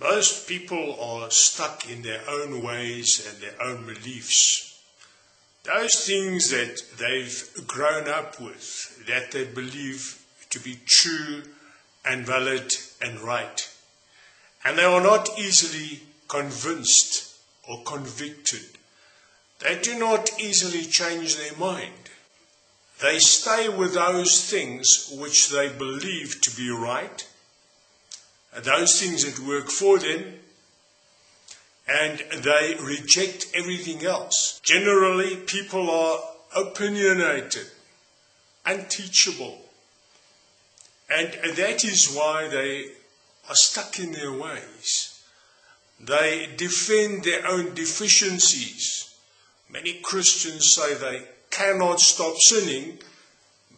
Most people are stuck in their own ways and their own beliefs. Those things that they've grown up with, that they believe to be true and valid and right. And they are not easily convinced or convicted. They do not easily change their mind. They stay with those things which they believe to be right those things that work for them, and they reject everything else. Generally, people are opinionated, unteachable, and that is why they are stuck in their ways. They defend their own deficiencies. Many Christians say they cannot stop sinning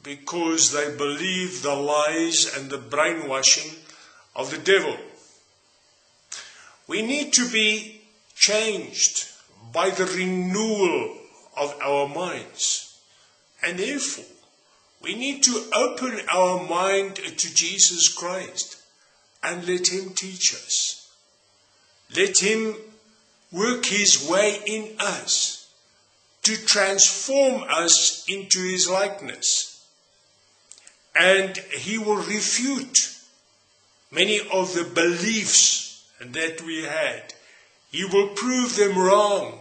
because they believe the lies and the brainwashing of the devil. We need to be changed by the renewal of our minds. And therefore, we need to open our mind to Jesus Christ and let Him teach us. Let Him work His way in us to transform us into His likeness. And He will refute many of the beliefs that we had. He will prove them wrong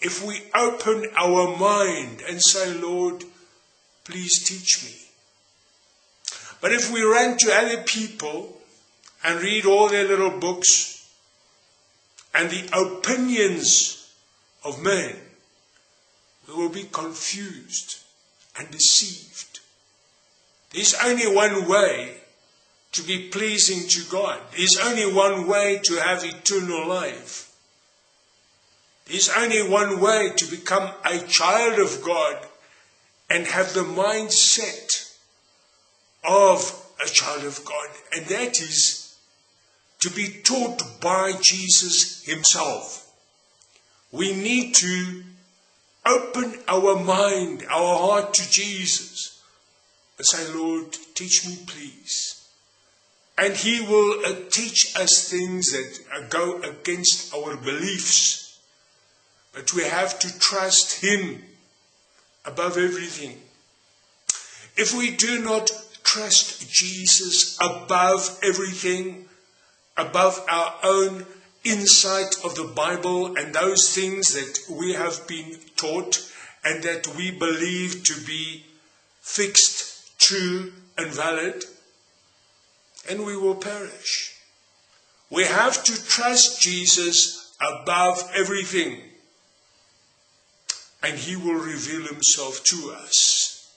if we open our mind and say, Lord, please teach me. But if we run to other people and read all their little books and the opinions of men, we will be confused and deceived. There's only one way to be pleasing to God. There's only one way to have eternal life. There's only one way to become a child of God and have the mindset of a child of God, and that is to be taught by Jesus Himself. We need to open our mind, our heart to Jesus, and say, Lord, teach me, please. And He will uh, teach us things that uh, go against our beliefs. But we have to trust Him above everything. If we do not trust Jesus above everything, above our own insight of the Bible and those things that we have been taught and that we believe to be fixed, true, and valid, and we will perish. We have to trust Jesus above everything, and He will reveal Himself to us.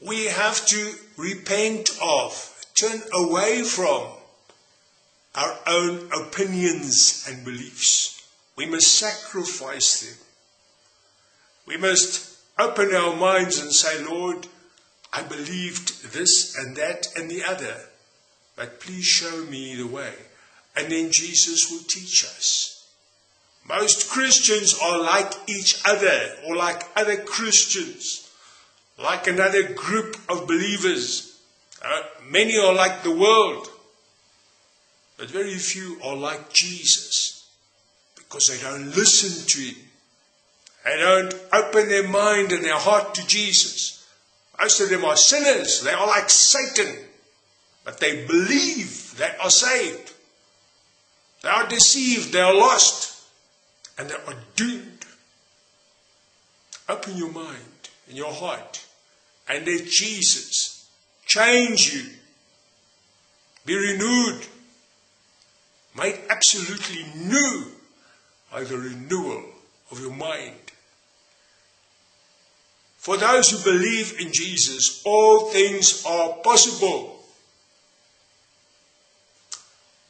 We have to repent of, turn away from our own opinions and beliefs. We must sacrifice them. We must open our minds and say, Lord, I believed this and that and the other, but please show me the way. And then Jesus will teach us. Most Christians are like each other or like other Christians, like another group of believers. Uh, many are like the world, but very few are like Jesus because they don't listen to Him. They don't open their mind and their heart to Jesus. Most of them are sinners. They are like Satan. But they believe they are saved. They are deceived. They are lost. And they are doomed. Open your mind and your heart and let Jesus change you. Be renewed. Made absolutely new by the renewal of your mind. For those who believe in Jesus, all things are possible.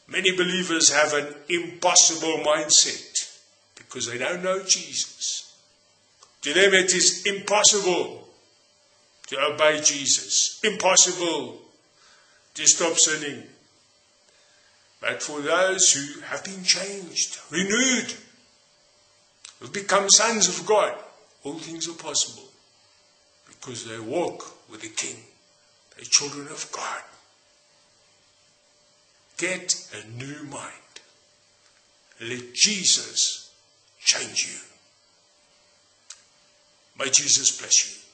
Many believers have an impossible mindset because they don't know Jesus. To them, it is impossible to obey Jesus, impossible to stop sinning. But for those who have been changed, renewed, who've become sons of God, all things are possible because they walk with the King. They're children of God. Get a new mind. Let Jesus change you. May Jesus bless you.